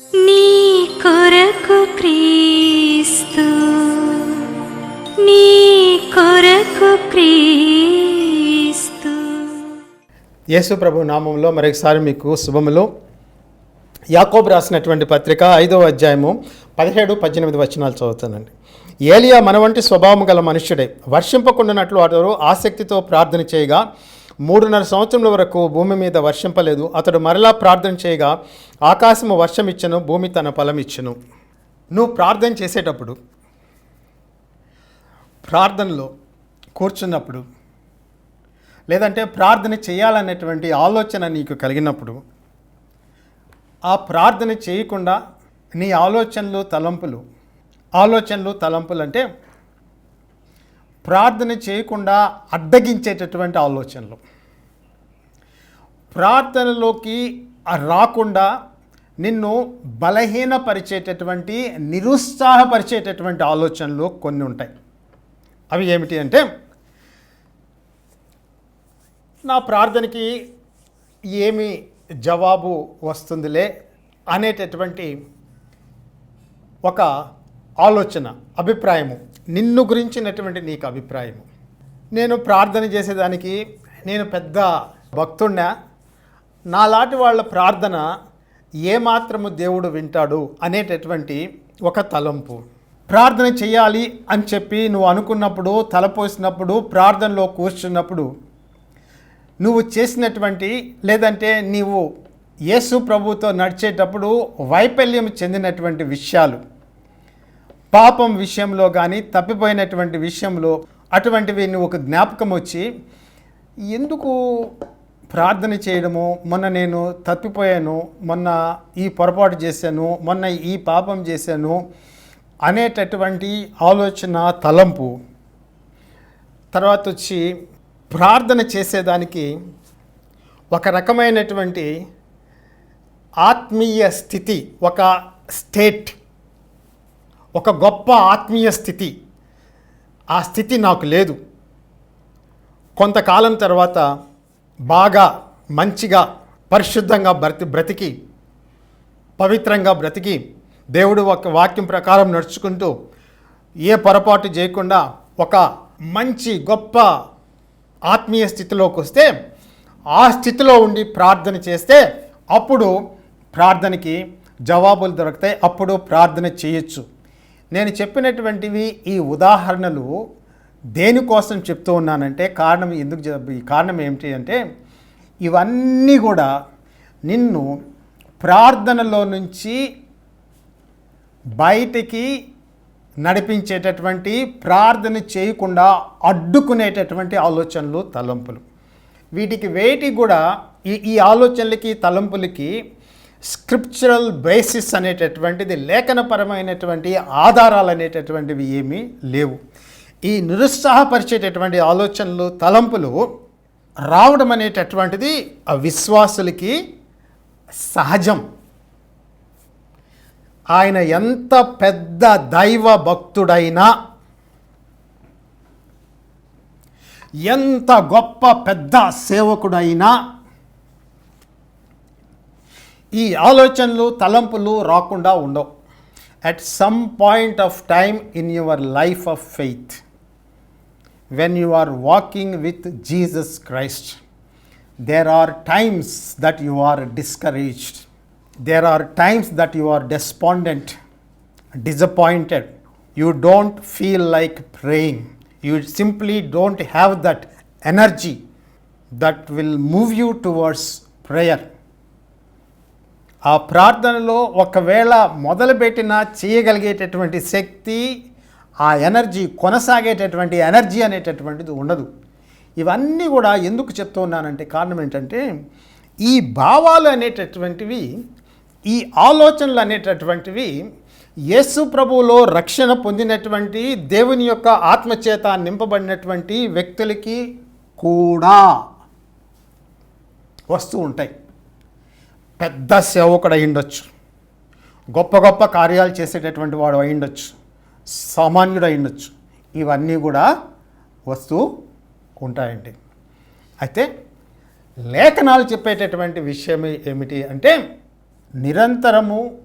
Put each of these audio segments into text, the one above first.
నీ కొరకు క్రీస్తు నీ కొరకు క్రీస్తు. యేసు ప్రభు నామంలో మరొకసారి మీకు శుభములు. యాకోబు రాసినటువంటి పత్రిక ఐదవ అధ్యాయము పదిహేడు పద్దెనిమిది వచనాలు చదువుతానండి. ఏలియా మన వంటి స్వభావం గల మనుష్యుడే వర్షింపకుండానట్లు అతడు ఆసక్తితో ప్రార్థన చేయగా మూడున్నర సంవత్సరముల వరకు భూమి మీద వర్షింపలేదు. అతడు మరలా ప్రార్థన చేయగా ఆకాశము వర్షం ఇచ్చను భూమి తన ఫలం ఇచ్చును నువ్వు ప్రార్థన చేసేటప్పుడు ప్రార్థనలో కూర్చున్నప్పుడు లేదంటే ప్రార్థన చేయాలనేటువంటి ఆలోచన నీకు కలిగినప్పుడు ఆ ప్రార్థన చేయకుండా నీ ఆలోచనలు తలంపులు ఆలోచనలు తలంపులు అంటే ప్రార్థన చేయకుండా అడ్డగించేటటువంటి ఆలోచనలు. ప్రార్థనలోకి రాకుండా నిన్ను బలహీనపరిచేటటువంటి నిరుత్సాహపరిచేటటువంటి ఆలోచనలు కొన్ని ఉంటాయి. అవి ఏమిటి అంటే నా ప్రార్థనకి ఏమి జవాబు వస్తుందిలే అనేటటువంటి ఒక ఆలోచన అభిప్రాయము. నిన్ను గురించినటువంటి నీకు అభిప్రాయము. నేను ప్రార్థన చేసేదానికి నేను పెద్ద భక్తుణ్ణా. నాలాంటి వాళ్ళ ప్రార్థన ఏమాత్రము దేవుడు వింటాడు అనేటటువంటి ఒక తలంపు. ప్రార్థన చేయాలి అని చెప్పి నువ్వు అనుకున్నప్పుడు తలపోసినప్పుడు ప్రార్థనలో కూర్చున్నప్పుడు నువ్వు చేసినటువంటి లేదంటే నీవు యేసు ప్రభుతో నడిచేటప్పుడు వైఫల్యం చెందినటువంటి విషయాలు. పాపం విషయంలో కానీ తప్పిపోయినటువంటి విషయంలో అటువంటివి ఒక జ్ఞాపకం వచ్చి ఎందుకు ప్రార్థన చేయడము? మొన్న నేను తప్పిపోయాను మొన్న ఈ పొరపాటు చేశాను మొన్న ఈ పాపం చేశాను అనేటటువంటి ఆలోచన తలంపు. తర్వాత వచ్చి ప్రార్థన చేసేదానికి ఒక రకమైనటువంటి ఆత్మీయ స్థితి ఒక స్టేట్ ఒక గొప్ప ఆత్మీయ స్థితి. ఆ స్థితి నాకు లేదు. కొంతకాలం తర్వాత బాగా మంచిగా పరిశుద్ధంగా బ్రతి బ్రతికి పవిత్రంగా బ్రతికి దేవుడు ఒక వాక్యం ప్రకారం నడుచుకుంటూ ఏ పొరపాటు చేయకుండా ఒక మంచి గొప్ప ఆత్మీయ స్థితిలోకి వస్తే ఆ స్థితిలో ఉండి ప్రార్థన చేస్తే అప్పుడు ప్రార్థనకి జవాబులు దొరుకుతాయి. అప్పుడు ప్రార్థన చేయొచ్చు. నేను చెప్పినటువంటివి ఈ ఉదాహరణలు దేనికోసం చెప్తూ ఉన్నానంటే కారణం ఎందుకు ఈ కారణం ఏమిటి అంటే ఇవన్నీ కూడా నిన్ను ప్రార్థనలో నుంచి బయటికి నడిపించేటటువంటి ప్రార్థన చేయకుండా అడ్డుకునేటటువంటి ఆలోచనలు తలంపులు. వీటికి వేటి కూడా ఈ ఈ ఆలోచనలకి తలంపులకి స్క్రిప్చురల్ బేసిస్ అనేటటువంటిది లేఖనపరమైనటువంటి ఆధారాలు అనేటటువంటివి ఏమీ లేవు. ఈ నిరుత్సాహపరిచేటటువంటి ఆలోచనలు తలంపులు రావడం అనేటటువంటిది ఆ విశ్వాసులకి సహజం. ఆయన ఎంత పెద్ద దైవ భక్తుడైనా ఎంత గొప్ప పెద్ద సేవకుడైనా ఈ ఆలోచనలు తలంపులు రాకుండా ఉండవు at some point of time in your life of faith when you are walking with Jesus Christ there are times that you are discouraged there are times that you are despondent disappointed you don't feel like praying you simply don't have that energy that will move you towards prayer ఆ ప్రార్థనలో ఒకవేళ మొదలుపెట్టిన చేయగలిగేటటువంటి శక్తి ఆ energy కొనసాగేటటువంటి energy అనేటటువంటిది ఉండదు. ఇవన్నీ కూడా ఎందుకు చెప్తూ ఉన్నానంటే కారణం ఏంటంటే ఈ భావాలు అనేటటువంటివి ఈ ఆలోచనలు అనేటటువంటివి యేసు ప్రభువులో రక్షణ పొందినటువంటి దేవుని యొక్క ఆత్మచేత నింపబడినటువంటి వ్యక్తులకి కూడా వస్తూ ఉంటాయి. పెద్ద సేవకుడు అయ్యుండొచ్చు. గొప్ప గొప్ప కార్యాలు చేసేటటువంటి వాడు అయ్యుండొచ్చు. సామాన్యుడు అయ్యుండొచ్చు. ఇవన్నీ కూడా వస్తూ ఉంటాయండి. అయితే లేఖనాలు చెప్పేటటువంటి విషయం ఏమిటి అంటే నిరంతరము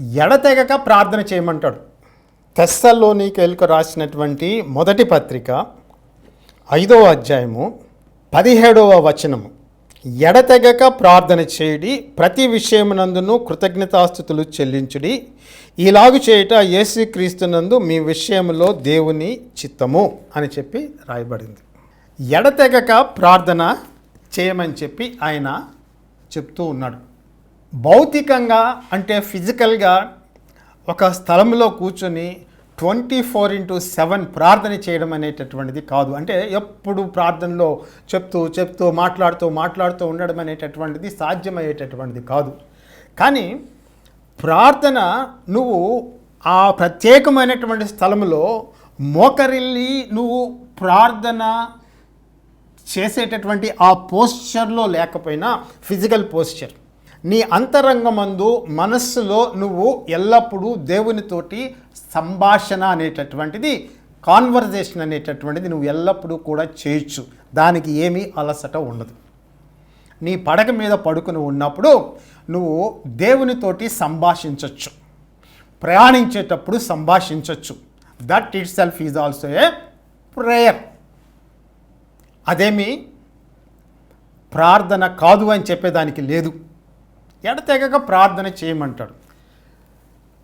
ఎడతెగక ప్రార్థన చేయమంటాడు. తెస్సల్లోనికెళ్ళకు రాసినటువంటి మొదటి పత్రిక ఐదవ అధ్యాయము పదిహేడవ వచనము. ఎడతెగక ప్రార్థన చేయడి ప్రతి విషయమునందును కృతజ్ఞతాస్థుతులు చెల్లించుడి. ఇలాగు చేయుట యేసుక్రీస్తునందు మీ విషయంలో దేవుని చిత్తము అని చెప్పి రాయబడింది. ఎడతెగక ప్రార్థన చేయమని చెప్పి ఆయన చెప్తూ ఉన్నాడు. భౌతికంగా అంటే ఫిజికల్గా ఒక స్థలంలో కూర్చొని ట్వంటీ ఫోర్ ఇంటూ సెవెన్ ప్రార్థన చేయడం అనేటటువంటిది కాదు. అంటే ఎప్పుడు ప్రార్థనలో చెప్తూ చెప్తూ మాట్లాడుతూ మాట్లాడుతూ ఉండడం అనేటటువంటిది సాధ్యమయ్యేటటువంటిది కాదు. కానీ ప్రార్థన నువ్వు ఆ ప్రత్యేకమైనటువంటి స్థలంలో మోకరిల్లి నువ్వు ప్రార్థన చేసేటటువంటి ఆ పోస్చర్లో లేకపోయినా ఫిజికల్ పోస్చర్ నీ అంతరంగమందు మనస్సులో నువ్వు ఎల్లప్పుడూ దేవునితోటి సంభాషణ అనేటటువంటిది కాన్వర్జేషన్ అనేటటువంటిది నువ్వు ఎల్లప్పుడూ కూడా చేయొచ్చు. దానికి ఏమీ అలసట ఉండదు. నీ పడక మీద పడుకుని ఉన్నప్పుడు నువ్వు దేవునితోటి సంభాషించవచ్చు ప్రయాణించేటప్పుడు సంభాషించవచ్చు that itself is also a prayer అదేమి ప్రార్థన కాదు అని చెప్పేదానికి లేదు. ఎడతెగక ప్రార్థన చేయమంటాడు.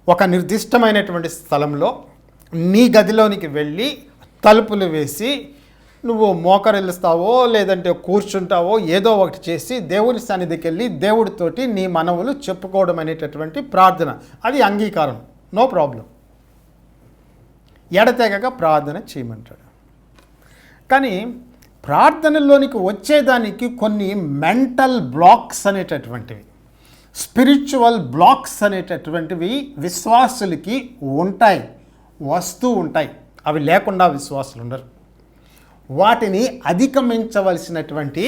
ఒక నిర్దిష్టమైనటువంటి స్థలంలో నీ గదిలోనికి వెళ్ళి తలుపులు వేసి నువ్వు మోకరిల్లుస్తావో లేదంటే కూర్చుంటావో ఏదో ఒకటి చేసి దేవుని సన్నిధికి వెళ్ళి దేవుడితోటి నీ మనవులు చెప్పుకోవడం అనేటటువంటి ప్రార్థన. అది అంగీకారం. No problem. ఎడతెగక ప్రార్థన చేయమంటాడు. కానీ ప్రార్థనలోనికి వచ్చేదానికి కొన్ని మెంటల్ బ్లాక్స్ అనేటటువంటివి. స్పిరిచువల్ బ్లాక్స్ అనేటటువంటివి విశ్వాసులకి ఉంటాయి వస్తూ ఉంటాయి. అవి లేకుండా విశ్వాసులు ఉండరు. వాటిని అధిగమించవలసినటువంటి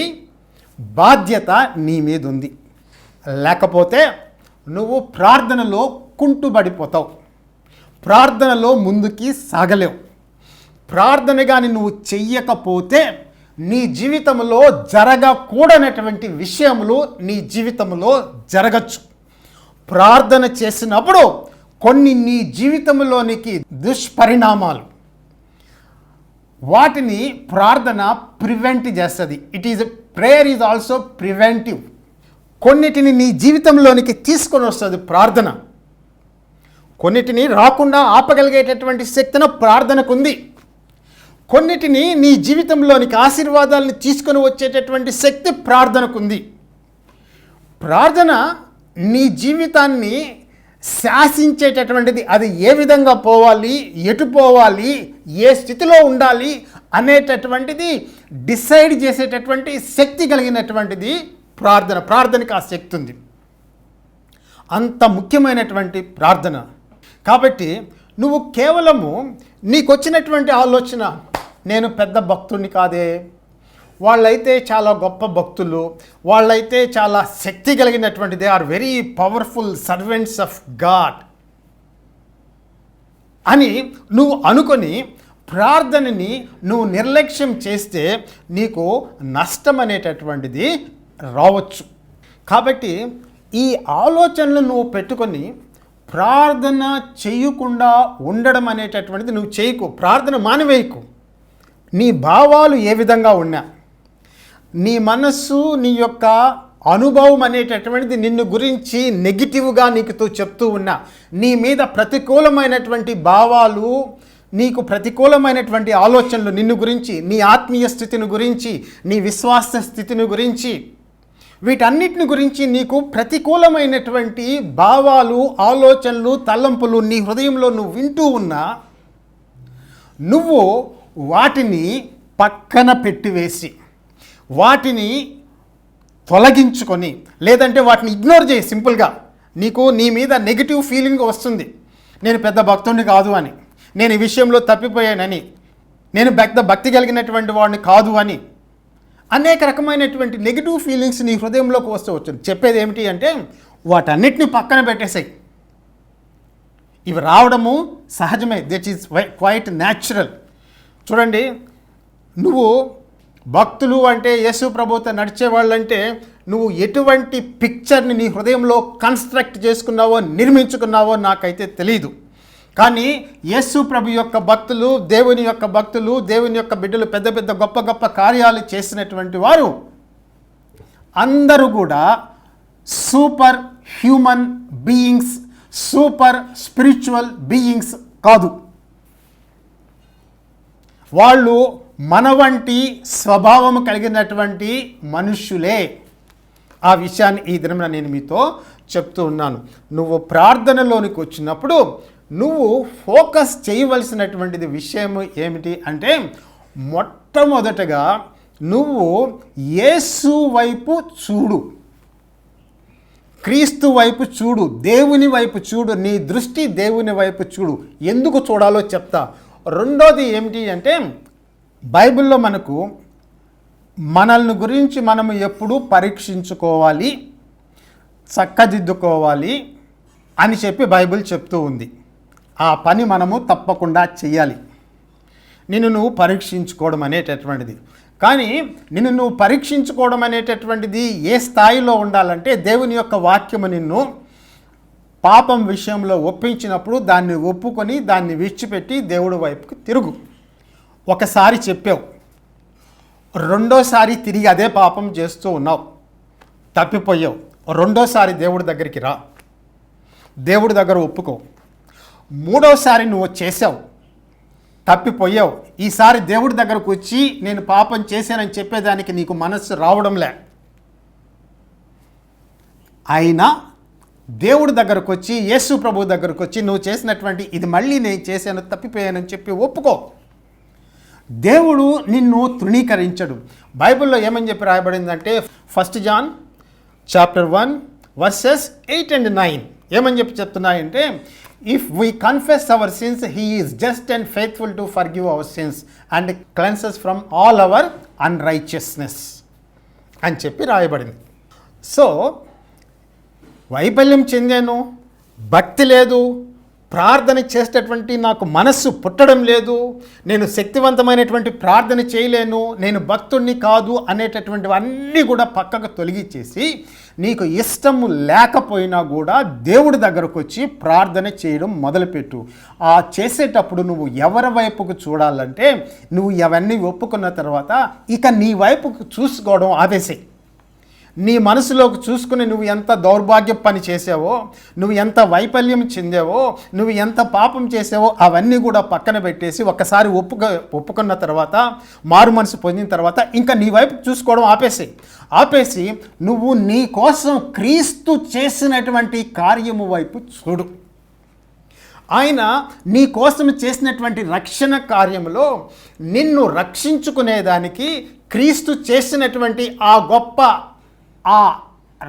బాధ్యత నీ మీద ఉంది లేకపోతే నువ్వు ప్రార్థనలో కుంటుబడిపోతావు. ప్రార్థనలో ముందుకి సాగలేవు. ప్రార్థన కానీ నువ్వు చెయ్యకపోతే నీ జీవితంలో జరగకూడనటువంటి విషయములు నీ జీవితంలో జరగచ్చు. ప్రార్థన చేసినప్పుడు కొన్ని నీ జీవితంలోనికి దుష్పరిణామాలు. వాటిని ప్రార్థన ప్రివెంట్ చేస్తుంది. It is prayer is also preventive కొన్నిటిని నీ జీవితంలోనికి తీసుకొని వస్తుంది ప్రార్థన. కొన్నిటిని రాకుండా ఆపగలిగేటటువంటి శక్తిన ప్రార్థనకు ఉంది కొన్నిటిని నీ జీవితంలోనికి ఆశీర్వాదాలను తీసుకొని వచ్చేటటువంటి శక్తి ప్రార్థనకు ఉంది ప్రార్థన నీ జీవితాన్ని శాసించేటటువంటిది. అది ఏ విధంగా పోవాలి ఎటు పోవాలి ఏ స్థితిలో ఉండాలి అనేటటువంటిది డిసైడ్ చేసేటటువంటి శక్తి కలిగినటువంటిది ప్రార్థన. ప్రార్థనకి ఆ శక్తి ఉంది. అంత ముఖ్యమైనటువంటి ప్రార్థన. కాబట్టి నువ్వు కేవలము నీకు వచ్చినటువంటి ఆలోచన నేను పెద్ద భక్తుడిని కాదే. వాళ్ళైతే చాలా గొప్ప భక్తులు. వాళ్ళైతే చాలా శక్తి కలిగినటువంటి they are very powerful servants of God. అని నువ్వు అనుకొని ప్రార్థనని నువ్వు నిర్లక్ష్యం చేస్తే నీకు నష్టం అనేటటువంటిది రావచ్చు. కాబట్టి ఈ ఆలోచనలు నువ్వు పెట్టుకొని ప్రార్థన చేయకుండా ఉండడం అనేటటువంటిది నువ్వు చేయకు. ప్రార్థన మానివేయకు. నీ భావాలు ఏ విధంగా ఉన్నా నీ మనస్సు నీ యొక్క అనుభవం అనేటటువంటిది నిన్ను గురించి నెగిటివ్గా నీకుతో చెప్తూ ఉన్నా నీ మీద ప్రతికూలమైనటువంటి భావాలు నీకు ప్రతికూలమైనటువంటి ఆలోచనలు నిన్ను గురించి నీ ఆత్మీయ స్థితిని గురించి నీ విశ్వాస స్థితిని గురించి వీటన్నిటిని గురించి నీకు ప్రతికూలమైనటువంటి భావాలు ఆలోచనలు తలంపులు నీ హృదయంలో నువ్వు వింటూ ఉన్నా నువ్వు వాటిని పక్కన పెట్టివేసి వాటిని తొలగించుకొని లేదంటే వాటిని ఇగ్నోర్ చేయి సింపుల్గా. నీకు నీ మీద నెగిటివ్ ఫీలింగ్ వస్తుంది. నేను పెద్ద భక్తుడిని కాదు అని నేను ఈ విషయంలో తప్పిపోయానని నేను పెద్ద భక్తి కలిగినటువంటి వాడిని కాదు అని అనేక రకమైనటువంటి నెగిటివ్ ఫీలింగ్స్ నీ హృదయంలోకి వస్తూ వచ్చింది చెప్పేది ఏమిటి అంటే వాటన్నిటిని పక్కన పెట్టేసాయి. ఇవి రావడము సహజమే. దిట్ ఈస్ క్వైట్ న్యాచురల్ చూడండి నువ్వు భక్తులు అంటే యేసు ప్రభుతో నడిచే వాళ్ళంటే నువ్వు ఎటువంటి పిక్చర్ని నీ హృదయంలో కన్స్ట్రక్ట్ చేసుకున్నావో నిర్మించుకున్నావో నాకైతే తెలియదు కానీ యేసు ప్రభు యొక్క భక్తులు దేవుని యొక్క భక్తులు దేవుని యొక్క బిడ్డలు పెద్ద పెద్ద గొప్ప గొప్ప కార్యాలు చేసినటువంటి వారు అందరూ కూడా super human beings super spiritual beings కాదు. వాళ్ళు మన వంటి స్వభావం కలిగినటువంటి మనుష్యులే. ఆ విషయాన్ని ఈ దినమున నేను మీతో చెప్తూ ఉన్నాను. నువ్వు ప్రార్థనలోనికి వచ్చినప్పుడు నువ్వు ఫోకస్ చేయవలసినటువంటిది విషయం ఏమిటి అంటే మొట్టమొదటగా నువ్వు యేసు వైపు చూడు. క్రీస్తు వైపు చూడు. దేవుని వైపు చూడు. నీ దృష్టి దేవుని వైపు చూడు. ఎందుకు చూడాలో చెప్తా. రెండోది ఏమిటి అంటే బైబిల్లో మనకు మనల్ని గురించి మనము ఎప్పుడు పరీక్షించుకోవాలి చక్కదిద్దుకోవాలి అని చెప్పి బైబిల్ చెప్తూ ఉంది. ఆ పని మనము తప్పకుండా చేయాలి నిన్ను నువ్వు పరీక్షించుకోవడం అనేటటువంటిది. కానీ నిన్ను నువ్వు పరీక్షించుకోవడం అనేటటువంటిది ఏ స్థాయిలో ఉండాలంటే దేవుని యొక్క వాక్యము నిన్ను పాపం విషయంలో ఒప్పించినప్పుడు దాన్ని ఒప్పుకొని దాన్ని విడిచిపెట్టి దేవుడి వైపుకి తిరుగు. ఒకసారి చెప్పావు. రెండోసారి తిరిగి అదే పాపం చేస్తూ ఉన్నావు. తప్పిపోయావు. రెండోసారి దేవుడి దగ్గరికి రా. దేవుడి దగ్గర ఒప్పుకో. మూడోసారి నువ్వు చేసావు తప్పిపోయావు. ఈసారి దేవుడి దగ్గరకు వచ్చి నేను పాపం చేశానని చెప్పేదానికి నీకు మనస్సు రావడంలే. అయినా దేవుడి దగ్గరకు వచ్చి యేసు ప్రభు దగ్గరకు వచ్చి నువ్వు చేసినటువంటి ఇది మళ్ళీ నేను చేశాను తప్పిపోయానని చెప్పి ఒప్పుకో. దేవుడు నిన్ను తృణీకరించడు. బైబిల్లో ఏమని చెప్పి రాయబడిందంటే first John chapter one verses eight and nine. ఏమని చెప్పి చెప్తున్నాయంటే if we confess our sins he is just and faithful to forgive our sins and cleanses from all our unrighteousness అని చెప్పి రాయబడింది. సో వైఫల్యం చెందాను భక్తి లేదు ప్రార్థన చేసేటటువంటి నాకు మనస్సు పుట్టడం లేదు నేను శక్తివంతమైనటువంటి ప్రార్థన చేయలేను నేను భక్తుణ్ణి కాదు అనేటటువంటివన్నీ కూడా పక్కకు తొలగించేసి నీకు ఇష్టము లేకపోయినా కూడా దేవుడి దగ్గరకు వచ్చి ప్రార్థన చేయడం మొదలుపెట్టు. ఆ చేసేటప్పుడు నువ్వు ఎవరి వైపుకు చూడాలంటే నువ్వు అవన్నీ ఒప్పుకున్న తర్వాత ఇక నీ వైపుకు చూసుకోవడం ఆపేసేయి నీ మనసులోకి చూసుకుని నువ్వు ఎంత దౌర్భాగ్య పని చేసావో నువ్వు ఎంత వైఫల్యం చెందావో నువ్వు ఎంత పాపం చేసావో అవన్నీ కూడా పక్కన పెట్టేసి ఒక్కసారి ఒప్పుక ఒప్పుకున్న తర్వాత మారు మనసు పొందిన తర్వాత ఇంకా నీ వైపు చూసుకోవడం ఆపేసి ఆపేసి నువ్వు నీ కోసం క్రీస్తు చేసినటువంటి కార్యము వైపు చూడు. ఆయన నీ కోసం చేసినటువంటి రక్షణ కార్యంలో నిన్ను రక్షించుకునేదానికి క్రీస్తు చేసినటువంటి ఆ గొప్ప ఆ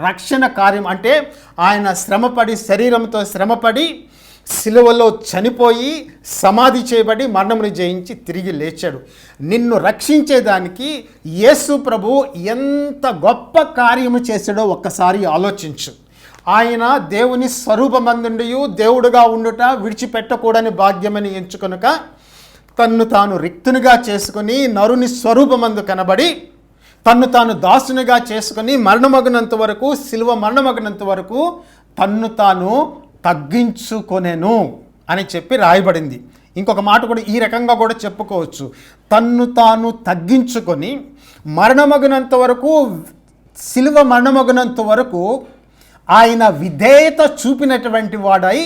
రక్షణ కార్యం అంటే ఆయన శ్రమపడి శరీరంతో శ్రమపడి సిలువలో చనిపోయి సమాధి చేయబడి మరణమును జయించి తిరిగి లేచాడు. నిన్ను రక్షించేదానికి యేసు ప్రభు ఎంత గొప్ప కార్యము చేశాడో ఒక్కసారి ఆలోచించు. ఆయన దేవుని స్వరూపమందుండియు దేవుడుగా ఉండుట విడిచిపెట్టకూడని భాగ్యమని ఎంచుకొనుక తన్ను తాను రిక్తునిగా చేసుకుని నరుని స్వరూపమందు కనబడి తన్ను తాను దాసునిగా చేసుకుని మరణమగినంత వరకు శిలువ మరణమగినంత వరకు తన్ను తాను తగ్గించుకొనెను అని చెప్పి రాయబడింది. ఇంకొక మాట కూడా ఈ రకంగా కూడా చెప్పుకోవచ్చు. తన్ను తాను తగ్గించుకొని మరణమగినంత వరకు శిలువ మరణమగినంత వరకు ఆయన విధేయత చూపినటువంటి వాడై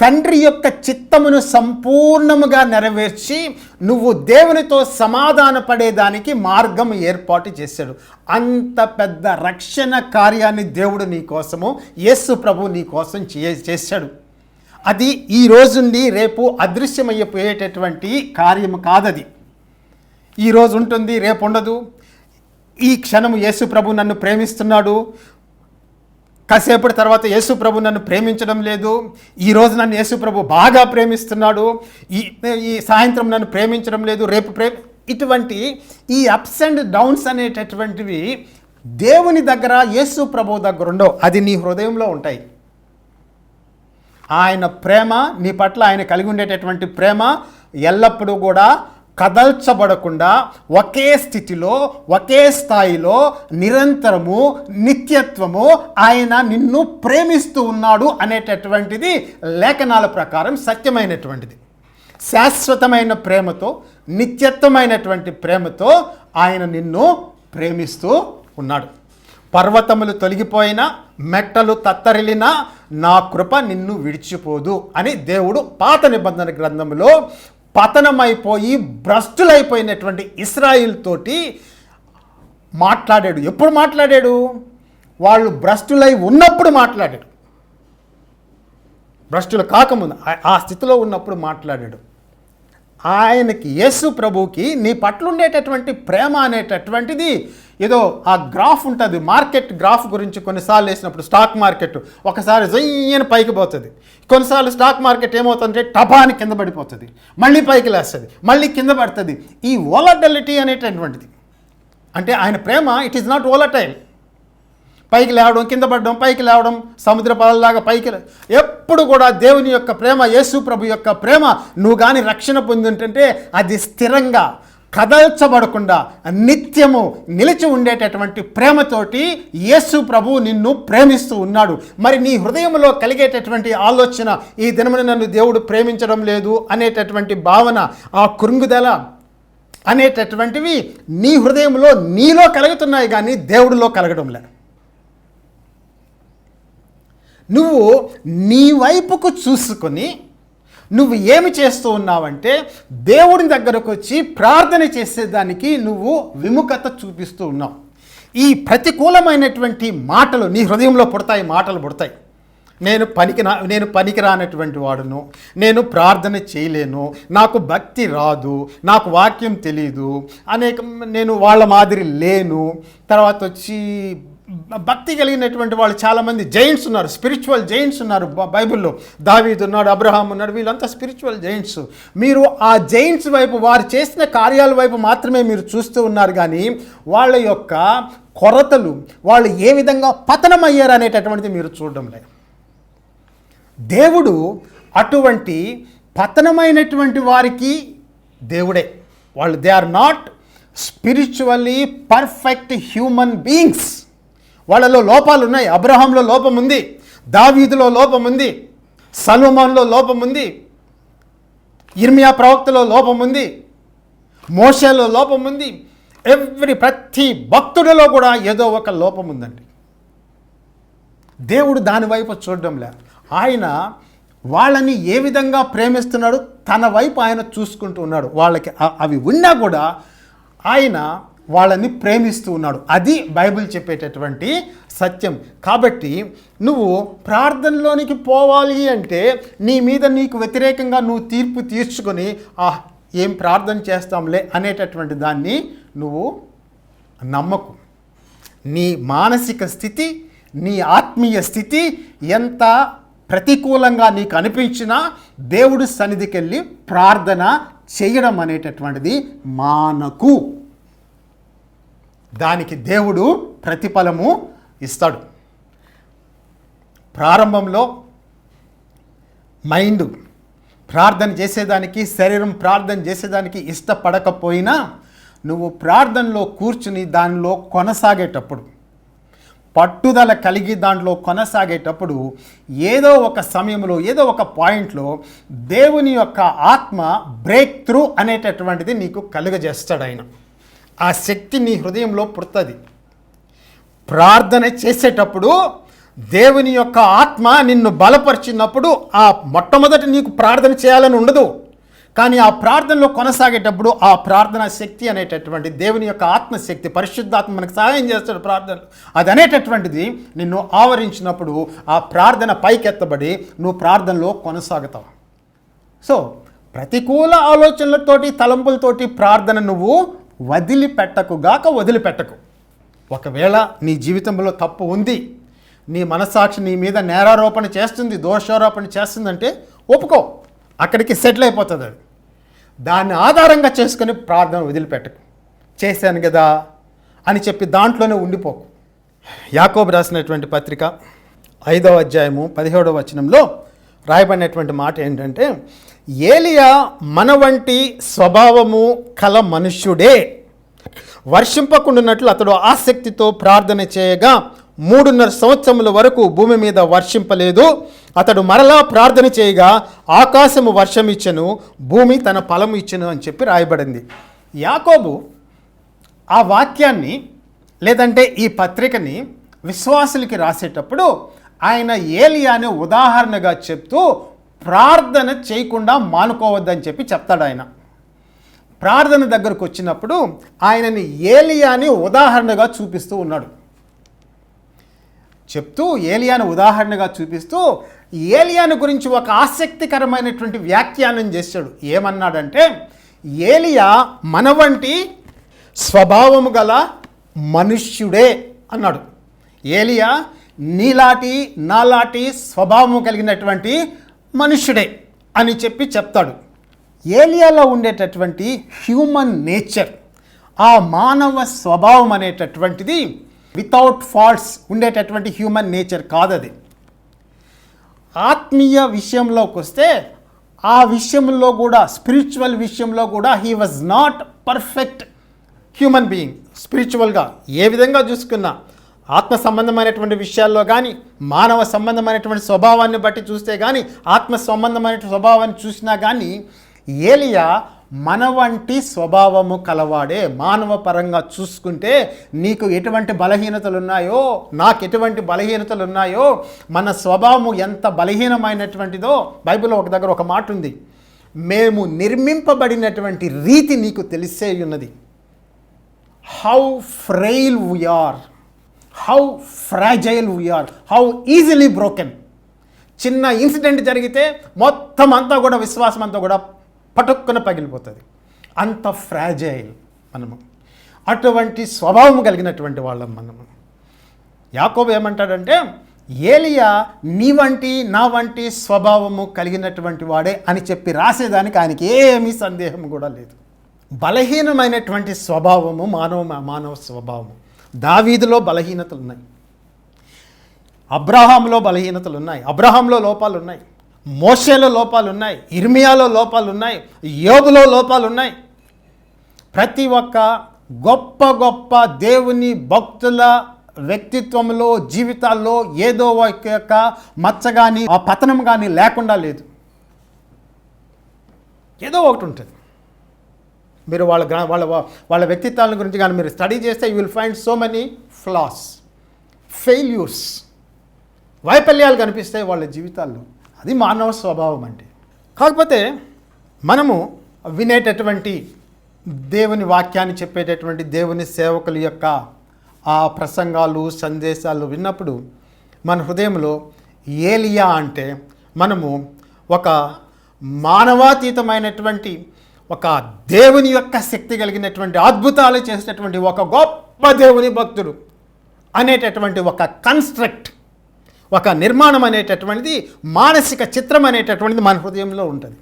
తండ్రి యొక్క చిత్తమును సంపూర్ణముగా నెరవేర్చి నువ్వు దేవునితో సమాధాన పడేదానికి మార్గం ఏర్పాటు చేశాడు. అంత పెద్ద రక్షణ కార్యాన్ని దేవుడు నీ కోసము యేసు ప్రభు నీ కోసం చే చేశాడు. అది ఈ రోజుండి రేపు అదృశ్యమయ్యిపోయేటటువంటి కార్యము కాదది. ఈ రోజు ఉంటుంది రేపు ఉండదు. ఈ క్షణము యేసు ప్రభు నన్ను ప్రేమిస్తున్నాడు. కాసేపటి తర్వాత యేసు ప్రభు నన్ను ప్రేమించడం లేదు. ఈ రోజు నన్ను యేసు ప్రభు బాగా ప్రేమిస్తున్నాడు. ఈ ఈ సాయంత్రం నన్ను ప్రేమించడం లేదు. రేపు ప్రే ఇటువంటి ఈ అప్స్ అండ్ డౌన్స్ అనేటటువంటివి దేవుని దగ్గర యేసు ప్రభు దగ్గర ఉండవు. అది నీ హృదయంలో ఉంటాయి. ఆయన ప్రేమ నీ పట్ల ఆయన కలిగి ఉండేటటువంటి ప్రేమ ఎల్లప్పుడూ కూడా కదల్చబడకుండా ఒకే స్థితిలో ఒకే స్థాయిలో నిరంతరము నిత్యత్వము ఆయన నిన్ను ప్రేమిస్తూ ఉన్నాడు అనేటటువంటిది లేఖనాల ప్రకారం సత్యమైనటువంటిది. శాశ్వతమైన ప్రేమతో నిత్యత్వమైనటువంటి ప్రేమతో ఆయన నిన్ను ప్రేమిస్తూ ఉన్నాడు. పర్వతములు తొలగిపోయినా మెట్టలు తత్తరిలినా నా కృప నిన్ను విడిచిపోదు అని దేవుడు పాత నిబంధన గ్రంథంలో పతనమైపోయి భ్రష్టులైపోయినటువంటి ఇస్రాయిల్ తోటి మాట్లాడాడు. ఎప్పుడు మాట్లాడాడు? వాళ్ళు భ్రష్టులై ఉన్నప్పుడు మాట్లాడాడు. భ్రష్టులు కాకముందు. ఆ- ఆ స్థితిలో ఉన్నప్పుడు మాట్లాడాడు. ఆయనకి యేసు ప్రభుకి నీ పట్ల ఉండేటటువంటి ప్రేమ అనేటటువంటిది. ఏదో ఆ గ్రాఫ్ ఉంటుంది మార్కెట్ గ్రాఫ్ గురించి కొన్నిసార్లు వేసినప్పుడు స్టాక్ మార్కెట్ ఒకసారి జయ్యన పైకి పోతుంది. కొన్నిసార్లు స్టాక్ మార్కెట్ ఏమవుతుందంటే టపాని కింద పడిపోతుంది మళ్ళీ పైకి లేస్తుంది మళ్ళీ కింద పడుతుంది. ఈ ఓలటలిటీ అనేటటువంటిది. అంటే ఆయన ప్రేమ ఇట్ ఈస్ నాట్ ఓలటైల్ పైకి లేవడం కింద పడడం పైకి లేవడం సముద్ర పదలాగా పైకి ఎప్పుడు కూడా దేవుని యొక్క ప్రేమ యేసు ప్రభు యొక్క ప్రేమ నువ్వు కానీ రక్షణ పొందింటే అది స్థిరంగా కదల్చబడకుండా నిత్యము నిలిచి ఉండేటటువంటి ప్రేమతోటి యేసు ప్రభు నిన్ను ప్రేమిస్తూ ఉన్నాడు. మరి నీ హృదయంలో కలిగేటటువంటి ఆలోచన ఈ దినమున నన్ను దేవుడు ప్రేమించడం లేదు అనేటటువంటి భావన ఆ కృంగుదల అనేటటువంటివి నీ హృదయంలో నీలో కలుగుతున్నాయి కానీ దేవుడిలో కలగడం లేదు. నువ్వు నీ వైపుకు చూసుకొని నువ్వు ఏమి చేస్తూ ఉన్నావంటే దేవుడి దగ్గరకు వచ్చి ప్రార్థన చేసేదానికి నువ్వు విముఖత చూపిస్తూ ఉన్నావు. ఈ ప్రతికూలమైనటువంటి మాటలు నీ హృదయంలో పుడతాయి మాటలు పుడతాయి. నేను పనికి నా నేను పనికిరానటువంటి వాడును నేను ప్రార్థన చేయలేను నాకు భక్తి రాదు నాకు వాక్యం తెలీదు అనేక నేను వాళ్ళ మాదిరి లేను. తర్వాత వచ్చి భక్తి కలిగినటువంటి వాళ్ళు చాలామంది జైంట్స్ ఉన్నారు స్పిరిచువల్ జైంట్స్ ఉన్నారు బైబిల్లో. దావీద్ ఉన్నాడు అబ్రహాం ఉన్నాడు వీళ్ళంతా స్పిరిచువల్ జైంట్స్. మీరు ఆ జైంట్స్ వైపు వారు చేసిన కార్యాల వైపు మాత్రమే మీరు చూస్తూ ఉన్నారు కానీ వాళ్ళ యొక్క కొరతలు వాళ్ళు ఏ విధంగా పతనమయ్యారు అనేటటువంటిది మీరు చూడడం లేదు. దేవుడు అటువంటి పతనమైనటువంటి వారికి దేవుడే. వాళ్ళు they are not spiritually perfect human beings వాళ్ళలో లోపాలు ఉన్నాయి. అబ్రహాంలో లోపం ఉంది. దావీదులో లోపం ఉంది. సలోమాన్లో లోపం ఉంది. ఇర్మియా ప్రవక్తలో లోపం ఉంది. మోషేలో లోపం ఉంది. ఎవ్రీ ప్రతి భక్తుడిలో కూడా ఏదో ఒక లోపం ఉందండి. దేవుడు దాని వైపు చూడడం లే ఆయన వాళ్ళని ఏ విధంగా ప్రేమిస్తున్నాడు తన వైపు ఆయన చూసుకుంటూ ఉన్నాడు. వాళ్ళకి అవి ఉన్నా కూడా ఆయన వాళ్ళని ప్రేమిస్తూ ఉన్నాడు. అది బైబిల్ చెప్పేటటువంటి సత్యం. కాబట్టి నువ్వు ప్రార్థనలోనికి పోవాలి అంటే నీ మీద నీకు వ్యతిరేకంగా నువ్వు తీర్పు తీర్చుకొని ఆ ఏం ప్రార్థన చేస్తాంలే అనేటటువంటి దాన్ని నువ్వు నమ్మకు. నీ మానసిక స్థితి నీ ఆత్మీయ స్థితి ఎంత ప్రతికూలంగా నీకు అనిపించినా దేవుడి సన్నిధికి వెళ్ళి ప్రార్థన చేయడం అనేటటువంటిది మానకు. దానికి దేవుడు ప్రతిఫలము ఇస్తాడు. ప్రారంభంలో మైండ్ ప్రార్థన చేసేదానికి శరీరం ప్రార్థన చేసేదానికి ఇష్టపడకపోయినా నువ్వు ప్రార్థనలో కూర్చుని దానిలో కొనసాగేటప్పుడు పట్టుదల కలిగి దాంట్లో కొనసాగేటప్పుడు ఏదో ఒక సమయంలో ఏదో ఒక పాయింట్లో దేవుని యొక్క ఆత్మ బ్రేక్ త్రూ అనేటటువంటిది నీకు కలుగజేస్తాడు ఆయన. ఆ శక్తి నీ హృదయంలో పుడుతుంది. ప్రార్థన చేసేటప్పుడు దేవుని యొక్క ఆత్మ నిన్ను బలపరిచినప్పుడు ఆ మొట్టమొదటి నీకు ప్రార్థన చేయాలని ఉండదు. కానీ ఆ ప్రార్థనలో కొనసాగేటప్పుడు ఆ ప్రార్థన శక్తి అనేటటువంటి దేవుని యొక్క ఆత్మశక్తి పరిశుద్ధాత్మ మనకు సహాయం చేస్తాడు ప్రార్థన. అది అనేటటువంటిది నిన్ను ఆవరించినప్పుడు ఆ ప్రార్థన పైకెత్తబడి నువ్వు ప్రార్థనలో కొనసాగుతావు. సో ప్రతికూల ఆలోచనలతోటి తలంపులతోటి ప్రార్థన నువ్వు వదిలిపెట్టకుగాక వదిలిపెట్టకు. ఒకవేళ నీ జీవితంలో తప్పు ఉంది నీ మనస్సాక్షి నీ మీద నేరారోపణ చేస్తుంది దోషారోపణ చేస్తుందంటే ఒప్పుకో. అక్కడికి సెటిల్ అయిపోతుంది అది. దాన్ని ఆధారంగా చేసుకొని ప్రార్థన వదిలిపెట్టకు. చేశాను కదా అని చెప్పి దాంట్లోనే ఉండిపోకు. యాకోబు రాసినటువంటి పత్రిక ఐదవ అధ్యాయము పదిహేడవ వచనంలో రాయబడినటువంటి మాట ఏంటంటే ఏలియా మన వంటి స్వభావము కల మనుష్యుడే. వర్షింపకుండానట్లు అతడు ఆసక్తితో ప్రార్థన చేయగా మూడున్నర సంవత్సరముల వరకు భూమి మీద వర్షింపలేదు. అతడు మరలా ప్రార్థన చేయగా ఆకాశము వర్షం ఇచ్చెను భూమి తన ఫలము ఇచ్చెను అని చెప్పి రాయబడింది. యాకోబు ఆ వాక్యాన్ని లేదంటే ఈ పత్రికని విశ్వాసులకి రాసేటప్పుడు ఆయన ఏలియాని ఉదాహరణగా చెప్తూ ప్రార్థన చేయకుండా మానుకోవద్దని చెప్పి చెప్తాడు ఆయన. ప్రార్థన దగ్గరకు వచ్చినప్పుడు ఆయనని ఏలియాని ఉదాహరణగా చూపిస్తూ ఉన్నాడు. చెప్తూ ఏలియాను ఉదాహరణగా చూపిస్తూ ఏలియాను గురించి ఒక ఆసక్తికరమైనటువంటి వ్యాఖ్యానం చేశాడు. ఏమన్నాడంటే ఏలియా మన వంటి స్వభావము గల మనుష్యుడే అన్నాడు. ఏలియా నీలాటి నాలాటి స్వభావము కలిగినటువంటి మనుష్యుడే అని చెప్పి చెప్తాడు. ఏలియాలో ఉండేటటువంటి హ్యూమన్ నేచర్ ఆ మానవ స్వభావం అనేటటువంటిది వితౌట్ ఫాల్ట్స్ ఉండేటటువంటి హ్యూమన్ నేచర్ కాదది. ఆత్మీయ విషయంలోకి వస్తే ఆ విషయంలో కూడా స్పిరిచువల్ విషయంలో కూడా he was not perfect human being స్పిరిచువల్గా ఏ విధంగా చూసుకున్నా ఆత్మ సంబంధమైనటువంటి విషయాల్లో కానీ మానవ సంబంధమైనటువంటి స్వభావాన్ని బట్టి చూస్తే కానీ ఆత్మ సంబంధమైన స్వభావాన్ని చూసినా కానీ ఏలియా మన వంటి స్వభావము కలవాడే మానవ పరంగా చూసుకుంటే నీకు ఎటువంటి బలహీనతలు ఉన్నాయో నాకు ఎటువంటి బలహీనతలు ఉన్నాయో మన స్వభావము ఎంత బలహీనమైనటువంటిదో బైబిల్లో ఒక దగ్గర ఒక మాట ఉంది మేము నిర్మింపబడినటువంటి రీతి నీకు తెలిసే ఉన్నది. How frail we are how fragile we are how easily broken చిన్న ఇన్సిడెంట్ జరిగితే మొత్తం అంతా కూడా విశ్వాసం అంతా కూడా పటుక్కున పగిలిపోతుంది. అంత ఫ్రాజైల్ మనము. అటువంటి స్వభావం కలిగినటువంటి వాళ్ళం మనము. యాకోబు ఏమంటాడంటే ఏలియా నీ వంటి నా వంటి స్వభావము కలిగినటువంటి వాడే అని చెప్పి రాసేదానికి ఆయనకి ఏమీ సందేహం కూడా లేదు. బలహీనమైనటువంటి స్వభావము మానవ మానవ స్వభావము. దావీదులో బలహీనతలు ఉన్నాయి అబ్రహాంలో బలహీనతలు ఉన్నాయి అబ్రహాంలో లోపాలు ఉన్నాయి మోషేలో లోపాలు ఉన్నాయి ఇర్మియాలో లోపాలు ఉన్నాయి యోగులో లోపాలు ఉన్నాయి ప్రతి ఒక్క గొప్ప గొప్ప దేవుని భక్తుల వ్యక్తిత్వంలో జీవితాల్లో ఏదో ఒక యొక్క మచ్చ కానీ ఆ పతనం కానీ లేకుండా లేదు. ఏదో ఒకటి ఉంటుంది. మీరు వాళ్ళ గ్రా- వాళ్ళ వాళ్ళ వ్యక్తిత్వాల గురించి కానీ మీరు స్టడీ చేస్తే you will find so many flaws failures వైఫల్యాలు కనిపిస్తాయి వాళ్ళ జీవితాల్లో. అది మానవ స్వభావం అంటే. కాకపోతే మనము వినేటటువంటి దేవుని వాక్యాన్ని చెప్పేటటువంటి దేవుని సేవకుల యొక్క ఆ ప్రసంగాలు సందేశాలు విన్నప్పుడు మన హృదయంలో ఏలియా అంటే మనము ఒక మానవాతీతమైనటువంటి ఒక దేవుని యొక్క శక్తి కలిగినటువంటి అద్భుతాలు చేసినటువంటి ఒక గొప్ప దేవుని భక్తుడు అనేటటువంటి ఒక కన్స్ట్రక్ట్ ఒక నిర్మాణం అనేటటువంటిది మానసిక చిత్రం అనేటటువంటిది మన హృదయంలో ఉంటుంది.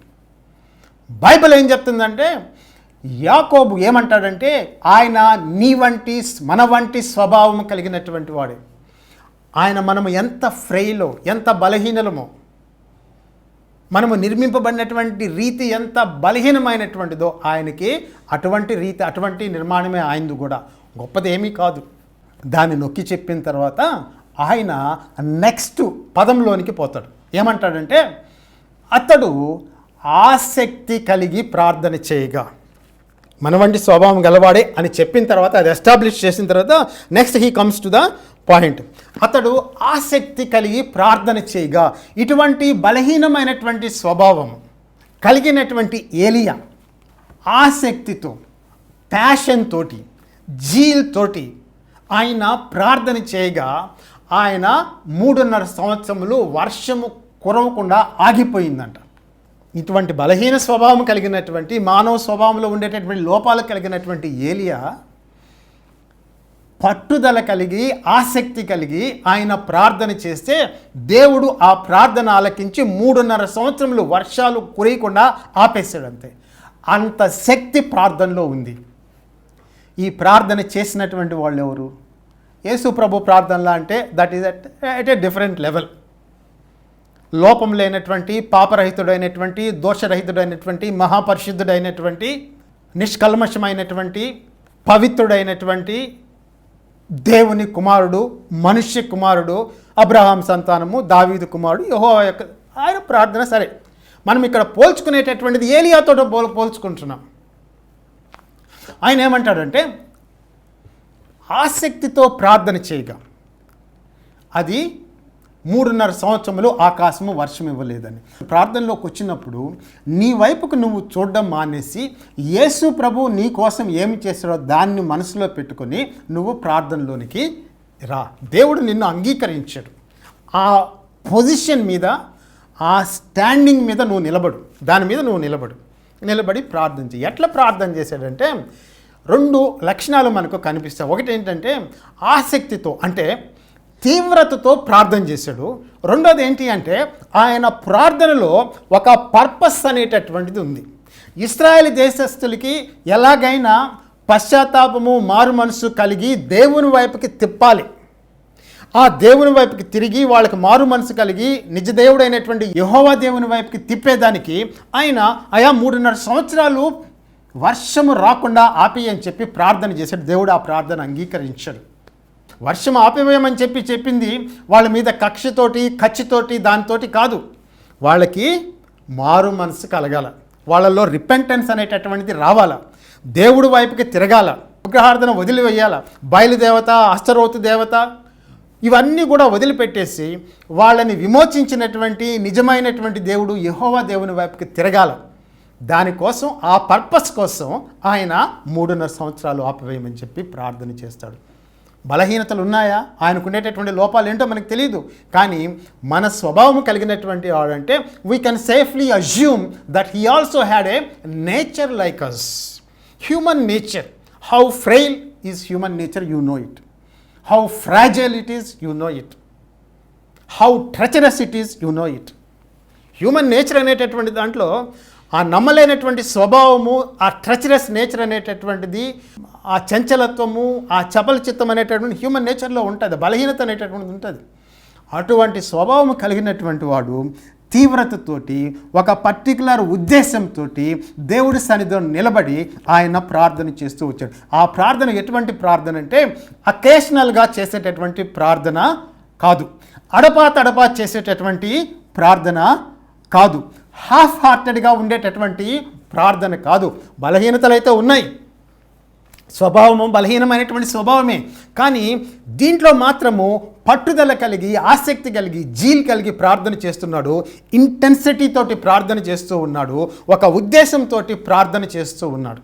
బైబిల్ ఏం చెప్తుందంటే యాకోబు ఏమంటాడంటే ఆయన నీ వంటి మన వంటి స్వభావం కలిగినటువంటి వాడు. ఆయన మనము ఎంత ఫ్రైలో ఎంత బలహీనలమో మనము నిర్మింపబడినటువంటి రీతి ఎంత బలహీనమైనటువంటిదో ఆయనకి అటువంటి రీతి అటువంటి నిర్మాణమే ఆయనది కూడా. గొప్పది ఏమీ కాదు. దాన్ని నొక్కి చెప్పిన తర్వాత ఆయన నెక్స్ట్ పదంలోనికి పోతాడు. ఏమంటాడంటే అతడు ఆసక్తి కలిగి ప్రార్థన చేయగా. మన వంటి స్వభావం గలవాడే అని చెప్పిన తర్వాత అది ఎస్టాబ్లిష్ చేసిన తర్వాత next he comes to the point. అతడు ఆసక్తి కలిగి ప్రార్థన చేయగా ఇటువంటి బలహీనమైనటువంటి స్వభావం కలిగినటువంటి ఏలియా ఆసక్తితో ప్యాషన్ తోటి జీల్ తోటి ఆయన ప్రార్థన చేయగా ఆయన మూడున్నర సంవత్సరములు వర్షము కురవకుండా ఆగిపోయిందంట. ఇటువంటి బలహీన స్వభావం కలిగినటువంటి మానవ స్వభావంలో ఉండేటటువంటి లోపాలు కలిగినటువంటి ఏలియా పట్టుదల కలిగి ఆసక్తి కలిగి ఆయన ప్రార్థన చేస్తే దేవుడు ఆ ప్రార్థన ఆలకించి మూడున్నర సంవత్సరములు వర్షాలు కురేయకుండా ఆపేశాడు అంతే అంత శక్తి ప్రార్థనలో ఉంది. ఈ ప్రార్థన చేసినటువంటి వాళ్ళు ఎవరు? యేసు ప్రభు ప్రార్థనలా అంటే that is at at a different level లోపం లేనటువంటి పాపరహితుడైనటువంటి దోషరహితుడైనటువంటి మహాపరిశుద్ధుడైనటువంటి నిష్కల్మషమైనటువంటి పవిత్రుడైనటువంటి దేవుని కుమారుడు మనుష్య కుమారుడు అబ్రహాం సంతానము దావీదు కుమారుడు యహో యొక్క ఆయన ప్రార్థన సరే. మనం ఇక్కడ పోల్చుకునేటటువంటిది ఏలియాతో పోల్ పోల్చుకుంటున్నాం. ఆయన ఏమంటాడంటే ఆసక్తితో ప్రార్థన చేయగా. అది మూడున్నర సంవత్సరములు ఆకాశము వర్షం ఇవ్వలేదని. ప్రార్థనలోకి వచ్చినప్పుడు నీ వైపుకు నువ్వు చూడడం మానేసి యేసు ప్రభు నీ కోసం ఏమి చేశాడో దాన్ని మనసులో పెట్టుకొని నువ్వు ప్రార్థనలోనికి రా. దేవుడు నిన్ను అంగీకరించాడు. ఆ పొజిషన్ మీద ఆ స్టాండింగ్ మీద నువ్వు నిలబడు. దాని మీద నువ్వు నిలబడు. నిలబడి ప్రార్థన చేయి ఎట్లా ప్రార్థన చేశాడంటే రెండు లక్షణాలు మనకు కనిపిస్తాయి. ఒకటి ఏంటంటే ఆసక్తితో అంటే తీవ్రతతో ప్రార్థన చేశాడు. రెండోది ఏంటి అంటే ఆయన ప్రార్థనలో ఒక పర్పస్ అనేటటువంటిది ఉంది. ఇస్రాయేల్ దేశస్థులకి ఎలాగైనా పశ్చాత్తాపము మారు మనసు కలిగి దేవుని వైపుకి తిప్పాలి. ఆ దేవుని వైపుకి తిరిగి వాళ్ళకి మారు మనసు కలిగి నిజ దేవుడైనటువంటి యహోవా దేవుని వైపుకి తిప్పేదానికి ఆయన ఆయా మూడున్నర సంవత్సరాలు వర్షము రాకుండా ఆపి అని చెప్పి ప్రార్థన చేశాడు. దేవుడు ఆ ప్రార్థన అంగీకరించాడు. వర్షం ఆపివేయమని చెప్పి చెప్పింది వాళ్ళ మీద కక్షతోటి ఖర్చుతోటి దానితోటి కాదు. వాళ్ళకి మారు మనసు కలగాల. వాళ్ళలో రిపెంటెన్స్ అనేటటువంటిది రావాల. దేవుడు వైపుకి తిరగాల. విగ్రహార్థన వదిలివేయాల. బయలుదేవత అష్టరోతు దేవత ఇవన్నీ కూడా వదిలిపెట్టేసి వాళ్ళని విమోచించినటువంటి నిజమైనటువంటి దేవుడు యహోవా దేవుని వైపుకి తిరగాల. దానికోసం ఆ పర్పస్ కోసం ఆయన మూడున్నర సంవత్సరాలు ఆపివేయమని చెప్పి ప్రార్థన చేస్తాడు. బలహీనతలు ఉన్నాయా ఆయనకు ఉండేటటువంటి లోపాలు ఏంటో మనకు తెలియదు కానీ మన స్వభావం కలిగినటువంటి వాడంటే we can safely assume that he also had a nature like us human nature how frail is human nature you know it how fragile it is you know it how treacherous it is you know it human nature అనేటటువంటి దాంట్లో ఆ నమ్మలేనటువంటి స్వభావము ఆ treacherous nature అనేటటువంటిది ఆ చంచలత్వము ఆ చపల చిత్తం అనేటటువంటి హ్యూమన్ నేచర్లో ఉంటుంది బలహీనత అనేటటువంటిది ఉంటుంది. అటువంటి స్వభావం కలిగినటువంటి వాడు తీవ్రతతోటి ఒక పర్టికులర్ ఉద్దేశంతో దేవుడి సన్నిధిలో నిలబడి ఆయన ప్రార్థన చేస్తూ వచ్చాడు. ఆ ప్రార్థన ఎటువంటి ప్రార్థన అంటే అకేషనల్గా చేసేటటువంటి ప్రార్థన కాదు. అడపా తడపా చేసేటటువంటి ప్రార్థన కాదు. హాఫ్ హార్టెడ్గా ఉండేటటువంటి ప్రార్థన కాదు. బలహీనతలు అయితే ఉన్నాయి. స్వభావము బలహీనమైనటువంటి స్వభావమే. కానీ దీంట్లో మాత్రము పట్టుదల కలిగి ఆసక్తి కలిగి జీల్ కలిగి ప్రార్థన చేస్తున్నాడు. ఇంటెన్సిటీతోటి ప్రార్థన చేస్తూ ఉన్నాడు. ఒక ఉద్దేశంతో ప్రార్థన చేస్తూ ఉన్నాడు.